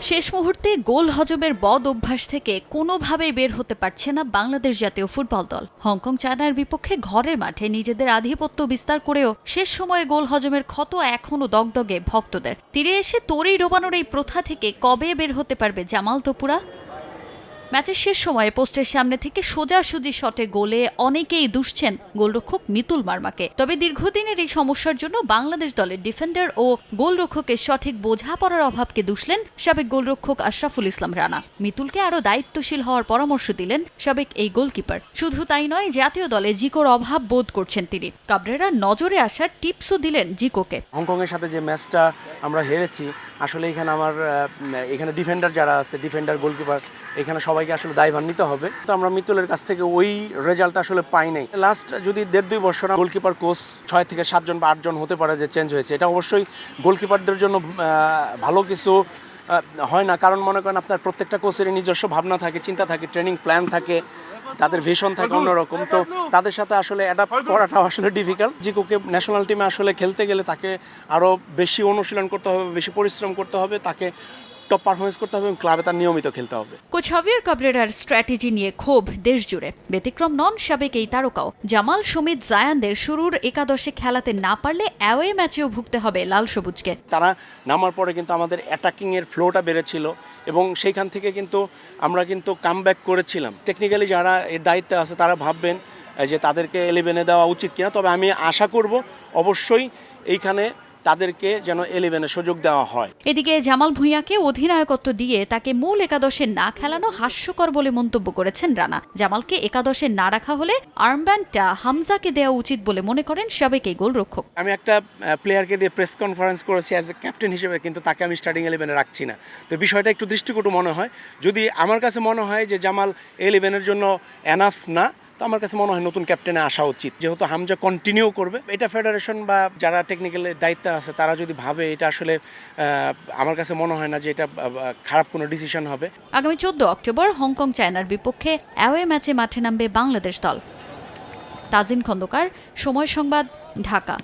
শেষ মুহূর্তে গোল হজমের বদ অভ্যাস থেকে কোনোভাবেই বের হতে পারছে না বাংলাদেশ জাতীয় ফুটবল দল। হংকং চায়নার বিপক্ষে ঘরের মাঠে নিজেদের আধিপত্য বিস্তার করেও শেষ সময়ে গোল হজমের ক্ষত এখনও দগদগে ভক্তদের। তীরে এসে তোরেই ডোবানোর এই প্রথা থেকে কবে বের হতে পারবে জামাল তপুরা ম্যাচের শেষ সময়ে পোস্টের সামনে থেকে সোজাসুজি শটে গোলে অনেকেই দুষছেন গোলরক্ষক মিতুল মার্মাকে। তবে দীর্ঘদিনের এই সমস্যার জন্য বাংলাদেশ দলের ডিফেন্ডার ও গোলরক্ষকের সঠিক বোঝাপড়ার অভাবকে দুষলেন সাবেক গোলরক্ষক আশরাফুল ইসলাম রানা। মিতুলকে আরও দায়িত্বশীল হওয়ার পরামর্শ দিলেন সাবেক এই গোলকিপার। শুধু তাই নয়, জাতীয় দলে জিকোর অভাব বোধ করছেন তিনি। কাবরেরা নজরে আসার টিপসও দিলেন জিকোকে। হংকংয়ের সাথে যে ম্যাচটা আমরা হেরেছি, আসলে এখানে আমার এখানে ডিফেন্ডার যারা আছে, ডিফেন্ডার, গোলকিপার, এখানে সবাইকে আসলে দায়ভার নিতে হবে। তো আমরা মিতুলের কাছ থেকে ওই রেজাল্ট আসলে পাই নাই। লাস্ট যদি দেড় দুই বছর গোলকিপার কোচ ছয় থেকে সাতজন বা আটজন হতে পারে যে চেঞ্জ হয়েছে, এটা অবশ্যই গোলকিপারদের জন্য ভালো কিছু হয় না। কারণ মনে করেন আপনার প্রত্যেকটা কোচের নিজস্ব ভাবনা থাকে, চিন্তা থাকে ট্রেনিং প্ল্যান থাকে, তাদের ভিশন থাকে অন্যরকম। তো তাদের সাথে আসলে অ্যাডাপ্ট করাটাও আসলে ডিফিকাল্ট জিকোকে ন্যাশনাল টিমে আসলে খেলতে গেলে তাকে আরও বেশি অনুশীলন করতে হবে, বেশি পরিশ্রম করতে হবে, তাকে টপ পারফরমেন্স করতে হবে এবং ক্লাবে তার নিয়মিত খেলতে হবে। কোচ হাভিয়ার কাবরেরার স্ট্র্যাটেজি নিয়ে ক্ষোভ দেশ জুড়ে। ব্যতিক্রম নন সাবেক এই তারকাও জামাল সমিত জায়ানদের শুরুর একাদশে খেলাতে না পারলে অ্যাওয়ে ম্যাচেও ভুগতে হবে লাল সবুজকে। তারা নামার পরে কিন্তু আমাদের অ্যাটাকিংয়ের ফ্লোটা বেড়েছিল এবং সেইখান থেকে কিন্তু আমরা কিন্তু কাম করেছিলাম। টেকনিক্যালি যারা এর দায়িত্বে আছে তারা ভাববেন যে তাদেরকে এলেভেনে দেওয়া উচিত কিনা। তবে আমি আশা করব অবশ্যই এইখানে তাদেরকে যেন এলেভেনে সুযোগ দেওয়া হয়। এদিকে জামাল ভুঁইয়াকে অধিনায়কত্ব দিয়ে তাকে মূল একাদশে না খেলানো হাস্যকর বলে মন্তব্য করেছেন রানা। জামালকে একাদশে না রাখা হলে আর্মব্যান্ডটা হামজাকে দেওয়া উচিত বলে মনে করেন সাবেক এই গোলরক্ষক। আমি একটা প্লেয়ারকে দিয়ে প্রেস কনফারেন্স করেছি অ্যাজ এ ক্যাপ্টেন হিসেবে কিন্তু তাকে আমি স্টার্টিং ইলেভেনে রাখছি না। তো বিষয়টা একটু দৃষ্টিকটু মনে হয়। যদি আমার কাছে মনে হয় যে জামাল ইলেভেনের জন্য এনাফ না তো আমার কাছে মনে হয় নতুন ক্যাপ্টেনে আসা উচিত। যেহেতু হামজা কন্টিনিউ করবে। এটা ফেডারেশন বা যারা টেকনিক্যাল দায়িত্ব আছে, তারা যদি ভাবে এটা আসলে আমার কাছে মনে হয় না যে এটা খারাপ কোনো ডিসিশন হবে। আগামী চোদ্দ অক্টোবর হংকং চায়নার বিপক্ষে অ্যাওয়ে ম্যাচে মাঠে নামবে বাংলাদেশ দল। তাজিন খন্দকার, সময় সংবাদ, ঢাকা।